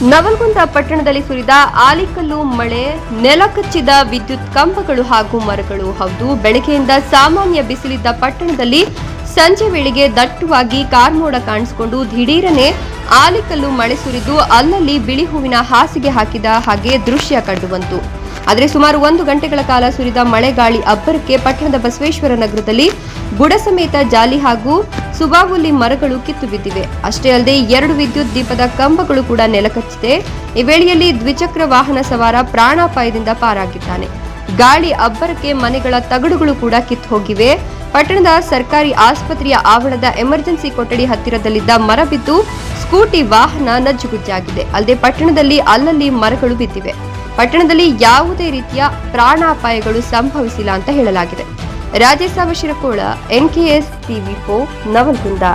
ನವಲ್ಗುಂದ ಪಟ್ಟಣದಲ್ಲಿ ಸುರಿದ ಆಲಿಕಲ್ಲು ಮಳೆ ನೆಲಕಚ್ಚಿದ ವಿದ್ಯುತ್ ಕಂಬಗಳು ಹಾಗೂ ಮರಗಳು. ಹೌದು, ಬೆಳಗ್ಗೆಯಿಂದ ಸಾಮಾನ್ಯ ಬಿಸಿಲಿದ್ದ ಪಟ್ಟಣದಲ್ಲಿ ಸಂಜೆ ವೇಳೆಗೆ ದಟ್ಟವಾಗಿ ಕಾರ್ಮೋಡ ಕಾಣಿಸಿಕೊಂಡು ದಿಢೀರನೆ ಆಲಿಕಲ್ಲು ಮಳೆ ಸುರಿದು ಅಲ್ಲಲ್ಲಿ ಬಿಳಿ ಹೂವಿನ ಹಾಸಿಗೆ ಹಾಕಿದ ಹಾಗೆ ದೃಶ್ಯ ಕಂಡುಬಂತು. ಆದರೆ ಸುಮಾರು ಒಂದು ಗಂಟೆಗಳ ಕಾಲ ಸುರಿದ ಮಳೆಗಾಳಿ ಅಬ್ಬರಕ್ಕೆ ಪಟ್ಟಣದ ಬಸವೇಶ್ವರ ನಗರದಲ್ಲಿ ಬುಡ ಸಮೇತ ಜಾಲಿ ಹಾಗೂ ಸುಬಾವುಲಿ ಮರಗಳು ಕಿತ್ತು ಬಿದ್ದಿವೆ ಅಷ್ಟೇ ಅಲ್ಲದೆ ಎರಡು ವಿದ್ಯುತ್ ದೀಪದ ಕಂಬಗಳು ಕೂಡ ನೆಲಕಚ್ಚಿದೆ. ಈ ವೇಳೆಯಲ್ಲಿ ದ್ವಿಚಕ್ರ ವಾಹನ ಸವಾರ ಪ್ರಾಣಾಪಾಯದಿಂದ ಪಾರಾಗಿದ್ದಾನೆ. ಗಾಳಿ ಅಬ್ಬರಕ್ಕೆ ಮನೆಗಳ ತಗಡುಗಳು ಕೂಡ ಕಿತ್ತು ಹೋಗಿವೆ. ಪಟ್ಟಣದ ಸರ್ಕಾರಿ ಆಸ್ಪತ್ರೆಯ ಆವರಣದ ಎಮರ್ಜೆನ್ಸಿ ಕೊಠಡಿ ಹತ್ತಿರದಲ್ಲಿದ್ದ ಮರ ಬಿದ್ದು ಸ್ಕೂಟಿ ವಾಹನ ನಜ್ಜುಗುಜ್ಜಾಗಿದೆ. ಅಲ್ಲದೆ ಪಟ್ಟಣದಲ್ಲಿ ಅಲ್ಲಲ್ಲಿ ಮರಗಳು ಬಿದ್ದಿವೆ. ಪಟ್ಟಣದಲ್ಲಿ ಯಾವುದೇ ರೀತಿಯ ಪ್ರಾಣಾಪಾಯಗಳು ಸಂಭವಿಸಿಲ್ಲ ಅಂತ ಹೇಳಲಾಗಿದೆ. ರಾಜೇಶ್ ಶಿರಕೋಳ ಎನ್ಕೆಎಸ್ ಟಿವಿ ಫೋ ನವಲ್ಗುಂದ